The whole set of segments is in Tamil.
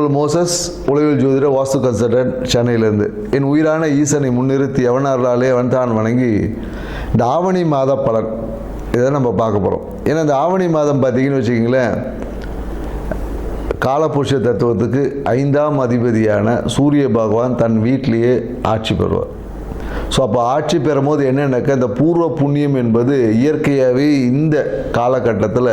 உங்கள் மோசஸ் உலகில் ஜோதிட வாஸ்து கன்சல்டன்ட் சென்னையிலேருந்து. என் உயிரான ஈசனை முன்னிறுத்தி எவனார்களாலே அவன் தான் வணங்கி இந்த ஆவணி மாத பலன். இதை நம்ம பார்க்க போகிறோம் ஏன்னா இந்த ஆவணி மாதம் பார்த்தீங்கன்னு வச்சுக்கிங்களேன் காலபுருஷ தத்துவத்துக்கு ஐந்தாம் அதிபதியான சூரிய பகவான் தன் வீட்டிலேயே ஆட்சி பெறுவார். ஸோ அப்போ ஆட்சி பெறும்போது என்னென்னாக்கா இந்த பூர்வ புண்ணியம் என்பது இயற்கையாகவே இந்த காலகட்டத்தில்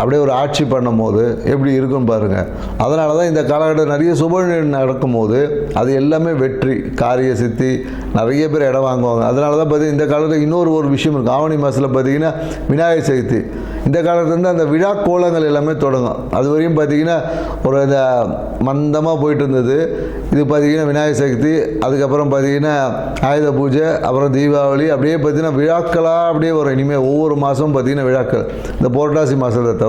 அப்படியே ஒரு ஆட்சி பண்ணும்போது எப்படி இருக்கும் பாருங்கள் அதனால தான் இந்த காலகட்டம் நிறைய சுப நடக்கும்போது அது எல்லாமே வெற்றி காரிய சித்தி நிறைய பேர் இடம் வாங்குவாங்க. அதனால தான் பார்த்தீங்கன்னா இந்த காலத்தில் இன்னொரு ஒரு விஷயம் இருக்குது ஆவணி மாதத்தில் பார்த்தீங்கன்னா விநாயகர் சதுர்த்தி. இந்த காலத்துலேருந்து அந்த விழா கோலங்கள் எல்லாமே தொடங்கும். அது வரையும் பார்த்தீங்கன்னா ஒரு இந்த மந்தமாக போயிட்டு இருந்தது. இது பார்த்தீங்கன்னா விநாயகர் சதுர்த்தி அதுக்கப்புறம் பார்த்தீங்கன்னா ஆயுத பூஜை அப்புறம் தீபாவளி அப்படியே பார்த்தீங்கன்னா விழாக்களாக அப்படியே வரும். இனிமேல் ஒவ்வொரு மாதமும் பார்த்தீங்கன்னா விழாக்கள். இந்த புரட்டாசி மாதத்தை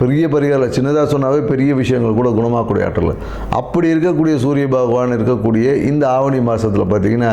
பெரிய பரிகாரம் சின்னதாக சொன்னாவே பெரிய விஷயங்கள் கூட குணமாகக்கூடிய ஆற்றல். அப்படி இருக்கக்கூடிய சூரிய பகவான் இருக்கக்கூடிய இந்த ஆவணி மாதத்தில் பார்த்தீங்கன்னா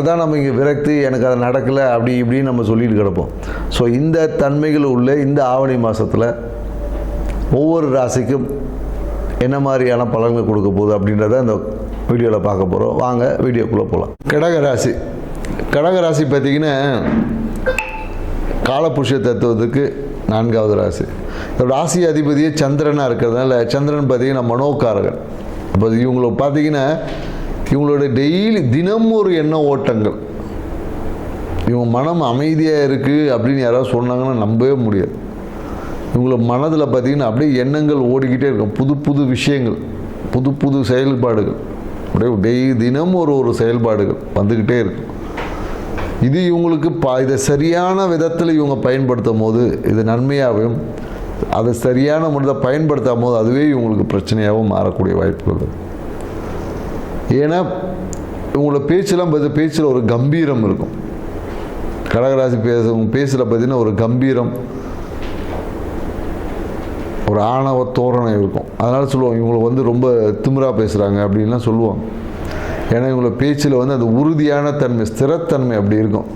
தான் நம்ம இங்கே விரக்தி எனக்கு அது நடக்கலை அப்படி இப்படின்னு நம்ம சொல்லிட்டு கிடப்போம். ஸோ இந்த தன்மைகள் உள்ள இந்த ஆவணி மாதத்தில் ஒவ்வொரு ராசிக்கும் என்ன மாதிரியான பலன்கள் கொடுக்க போகுது அப்படின்றத இந்த வீடியோவில் பார்க்க போகிறோம் வாங்க வீடியோக்குள்ளே போகலாம் கடக ராசி. கடக ராசி பார்த்திங்கன்னா காலபுருஷ தத்துவத்துக்கு நான்காவது ராசி. ராசி அதிபதியே சந்திரனாக இருக்கிறதுனால சந்திரன் பார்த்திங்கன்னா மனோகாரகன். அப்போ இவங்களை பார்த்தீங்கன்னா இவங்களோட டெய்லி தினம் ஒரு எண்ண ஓட்டங்கள். இவங்க மனம் அமைதியாக இருக்குது அப்படின்னு யாராவது சொன்னாங்கன்னா நம்பவே முடியாது. இவங்கள மனதில் பார்த்தீங்கன்னா அப்படியே எண்ணங்கள் ஓடிக்கிட்டே இருக்கும். புது புது விஷயங்கள் புது புது செயல்பாடுகள். அப்படியே டெய்லி தினம் ஒரு ஒரு செயல்பாடுகள் வந்துக்கிட்டே இருக்கும். இது இவங்களுக்கு பா இதை சரியான விதத்தில் இவங்க பயன்படுத்தும் போது இது நன்மையாகவும் அதை சரியான முறையில் பயன்படுத்தாம போது அதுவே இவங்களுக்கு பிரச்சனையாகவும் மாறக்கூடிய வாய்ப்புகள் இருக்குது ஏன்னா உங்களோட பேச்செல்லாம் பார்த்து பேச்சில் ஒரு கம்பீரம் இருக்கும். கடகராசி பேசும் பேசுகிற பார்த்தீங்கன்னா ஒரு கம்பீரம் ஒரு ஆணவ தோரணை இருக்கும். அதனால் சொல்லுவாங்க இவங்களை வந்து ரொம்ப திமிராக பேசுகிறாங்க அப்படின்லாம் சொல்லுவாங்க. ஏன்னா இவங்களோட பேச்சில் வந்து அந்த உறுதியான தன்மை ஸ்திரத்தன்மை அப்படி இருக்கும்.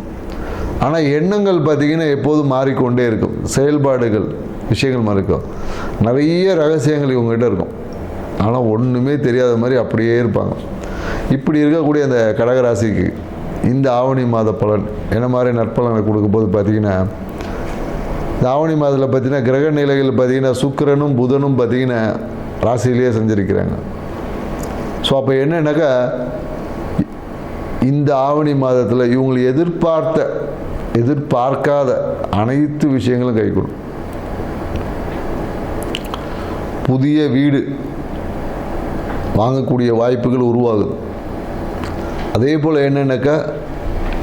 ஆனால் எண்ணங்கள் பார்த்தீங்கன்னா எப்போதும் மாறிக்கொண்டே இருக்கும். செயல்பாடுகள் விஷயங்கள் மாறிக்கும் நிறைய ரகசியங்கள் இவங்ககிட்ட இருக்கும். ஆனால் ஒன்றுமே தெரியாத மாதிரி அப்படியே இருப்பாங்க. இப்படி இருக்கக்கூடிய அந்த கடகராசிக்கு இந்த ஆவணி மாத பலன் என்ன மாதிரி நற்பலனை கொடுக்கும்போது பார்த்தீங்கன்னா இந்த ஆவணி மாதத்தில் பார்த்தீங்கன்னா கிரக நிலைகள் பார்த்தீங்கன்னா சுக்கிரனும் புதனும் பார்த்தீங்கன்னா ராசியிலேயே செஞ்சிருக்கிறாங்க. ஸோ அப்போ என்னென்னாக்கா இந்த ஆவணி மாதத்தில் இவங்களை எதிர்பார்த்த எதிர்பார்க்காத அனைத்து விஷயங்களும் கைகூடும் புதிய வீடு வாங்கக்கூடிய வாய்ப்புகள் உருவாகுது. அதே போல் என்னென்னாக்கா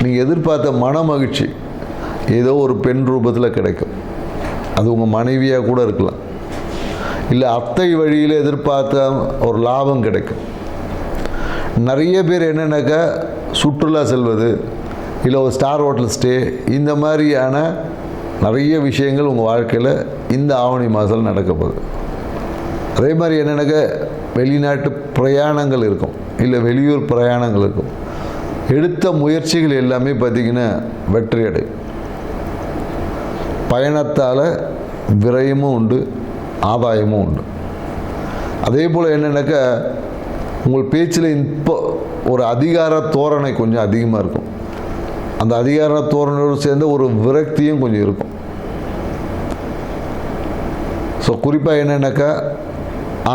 நீங்கள் எதிர்பார்த்த மன மகிழ்ச்சி ஏதோ ஒரு பெண் ரூபத்தில் கிடைக்கும். அது உங்கள் மனைவியாக கூட இருக்கலாம். இல்லை அத்தை வழியில் எதிர்பார்த்த ஒரு லாபம் கிடைக்கும். நிறைய பேர் என்னென்னாக்கா சுற்றுலா செல்வது இல்லை ஒரு ஸ்டார் ஹோட்டல் ஸ்டே இந்த மாதிரியான நிறைய விஷயங்கள் உங்கள் வாழ்க்கையில் இந்த ஆவணி மாதத்தில் நடக்க போகுது அதே மாதிரி என்னென்னாக்கா வெளிநாட்டு பிரயாணங்கள் இருக்கும். இல்லை வெளியூர் பிரயாணங்களுக்கும். எடுத்த முயற்சிகள் எல்லாமே பார்த்திங்கன்னா வெற்றி அடை. பயணத்தால் விரயமும் உண்டு ஆதாயமும் உண்டு. அதே போல் என்னென்னாக்கா உங்கள் பேச்சில் இப்போ ஒரு அதிகார தோரணை கொஞ்சம் அதிகமாக இருக்கும். அந்த அதிகார தோரணையோடு சேர்ந்து ஒரு விரக்தியும் கொஞ்சம் இருக்கும். ஸோ குறிப்பாக என்னென்னாக்கா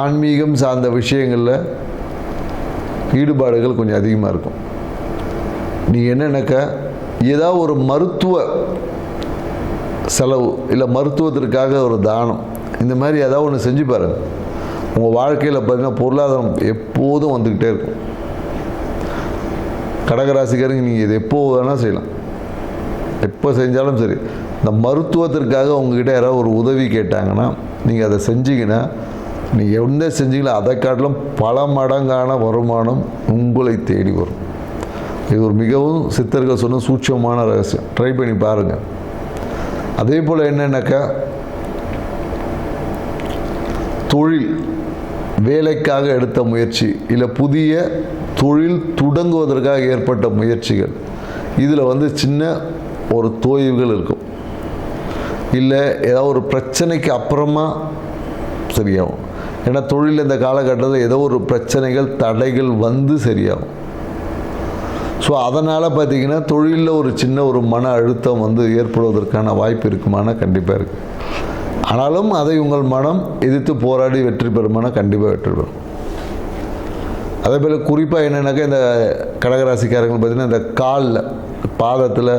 ஆன்மீகம் சார்ந்த விஷயங்களில் ஈடுபாடுகள் கொஞ்சம் அதிகமாக இருக்கும். நீ என்னென்னக்கா ஏதாவது ஒரு மருத்துவ செலவு இல்லை மருத்துவத்திற்காக ஒரு தானம். இந்த மாதிரி ஏதாவது ஒன்று செஞ்சு பாருங்கள் உங்கள் வாழ்க்கையில் பார்த்தீங்கன்னா பொருளாதாரம் எப்போதும் வந்துக்கிட்டே இருக்கும். கடகராசிக்காரங்க நீங்கள் இது எப்போ வேணால் செய்யலாம். எப்போ செஞ்சாலும் சரி. இந்த மருத்துவத்திற்காக உங்ககிட்ட யாராவது ஒரு உதவி கேட்டாங்கன்னா நீங்கள் அதை செஞ்சீங்கன்னா நீங்கள் எந்த செஞ்சீங்களோ அதை காட்டிலும் பல மடங்கான வருமானம் உங்களை தேடி வரும். இது ஒரு மிகவும் சித்தர்கள் சொன்ன சூட்சமான ரகசியம். ட்ரை பண்ணி பாருங்கள் அதே போல் என்னென்னாக்கா தொழில் வேலைக்காக எடுத்த முயற்சி இல்லை புதிய தொழில் தொடங்குவதற்காக ஏற்பட்ட முயற்சிகள் இதில் வந்து சின்ன ஒரு தோய்வுகள் இருக்கும். இல்லை ஏதாவது ஒரு பிரச்சனைக்கு அப்புறமா சரியாகும். ஏன்னா தொழில் இந்த காலகட்டத்தில் ஏதோ ஒரு பிரச்சனைகள் தடைகள் வந்து சரியாகும். ஸோ அதனால் பார்த்தீங்கன்னா தொழிலில் ஒரு சின்ன ஒரு மன அழுத்தம் வந்து ஏற்படுவதற்கான வாய்ப்பு இருக்குமானா கண்டிப்பாக இருக்குது ஆனாலும் அதை உங்கள் மனம் எதிர்த்து போராடி வெற்றி பெறுமானா கண்டிப்பாக வெற்றி பெறும். அதே போல் குறிப்பாக என்னென்னாக்கா இந்த கடகராசிக்காரங்க பார்த்தீங்கன்னா இந்த காலில் பாதத்தில்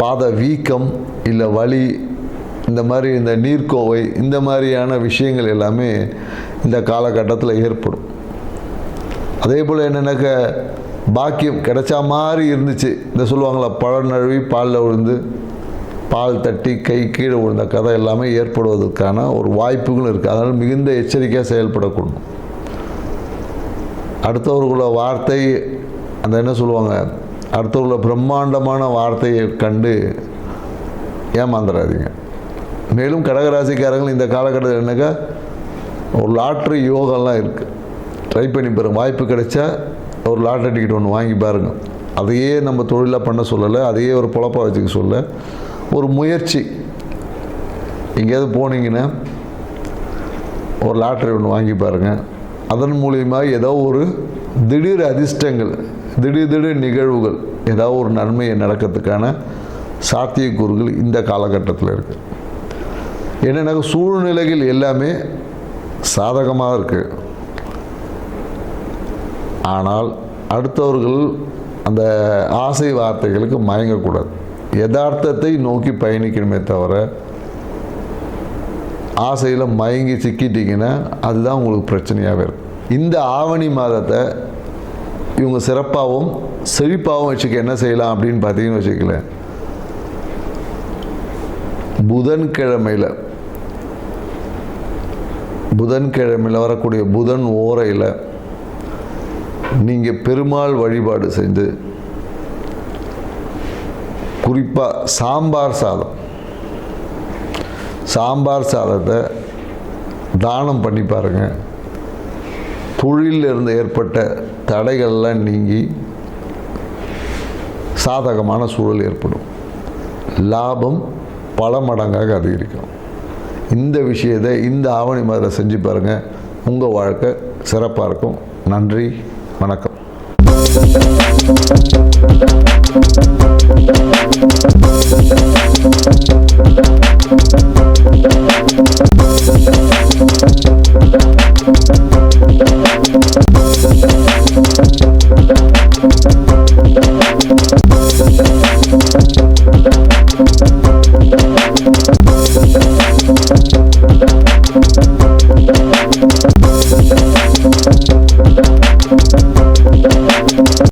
பாத வீக்கம் இல்லை வலி இந்த மாதிரி இந்த நீர்க்கோவை இந்த மாதிரியான விஷயங்கள் எல்லாமே இந்த காலகட்டத்தில் ஏற்படும். அதே போல் என்னென்னாக்கா பாக்கியம் கிடைச்சா மாதிரி இருந்துச்சு. இந்த சொல்லுவாங்களா பழம் நழுவி பாலில் விழுந்து பால் தட்டி கை கீழே விழுந்த கதை எல்லாமே ஏற்படுவதற்கான ஒரு வாய்ப்புகளும் இருக்குது அதனால் மிகுந்த எச்சரிக்கையாக செயல்படக்கூடும். அடுத்தவர்களோட வார்த்தை அந்த என்ன சொல்லுவாங்க அடுத்தவர்களோட பிரம்மாண்டமான வார்த்தையை கண்டு ஏமாந்துடாதீங்க மேலும் கடகராசிக்காரங்கள் இந்த காலகட்டத்தில் என்னக்கா ஒரு லாட்ரி யோகம்லாம் இருக்குது ட்ரை பண்ணி பாருங்க. வாய்ப்பு கிடைச்சா ஒரு லாட்ரி டிக்கெட் ஒன்று வாங்கி பாருங்க. அதையே நம்ம தொழிலாக பண்ண சொல்லலை. அதையே ஒரு பொழப்பாக வச்சுக்க சொல்ல. ஒரு முயற்சி. எங்கேயாவது போனீங்கன்னா ஒரு லாட்ரி ஒன்று வாங்கி பாருங்கள் அதன் மூலியமா ஏதோ ஒரு திடீர் அதிர்ஷ்டங்கள் திடீர் திடீர் நிகழ்வுகள் ஏதாவது ஒரு நன்மையை நடக்கிறதுக்கான சாத்தியக்கூறுகள் இந்த காலகட்டத்தில் இருக்குது என்னென்னா சூழ்நிலைகள் எல்லாமே சாதகமாக இருக்குது ஆனால் அடுத்தவர்கள் அந்த ஆசை வார்த்தைகளுக்கு மயங்கக்கூடாது. யதார்த்தத்தை நோக்கி பயணிக்கணுமே தவிர ஆசையில் மயங்கி சிக்கிட்டீங்கன்னா அதுதான் உங்களுக்கு பிரச்சனையாகவே இருக்கும். இந்த ஆவணி மாதத்தை இவங்க சிறப்பாகவும் செழிப்பாகவும் வச்சுக்க என்ன செய்யலாம் அப்படின்னு பார்த்தீங்கன்னு வச்சுக்கல புதன்கிழமையில் புதன்கிழமையில் வரக்கூடிய புதன் ஓரையில் நீங்கள் பெருமாள் வழிபாடு செஞ்சு குறிப்பாக சாம்பார் சாதம். சாம்பார் சாதத்தை தானம் பண்ணி பாருங்கள் தொழிலில் இருந்து ஏற்பட்ட தடைகள்லாம் நீங்கி சாதகமான சூழல் ஏற்படும். லாபம் பல மடங்காக அதிகரிக்கும். இந்த விஷயத்தை இந்த ஆவணி மாதத்தில் செஞ்சு பாருங்கள் உங்கள் வாழ்க்கை சிறப்பாக இருக்கும் நன்றி வணக்கம்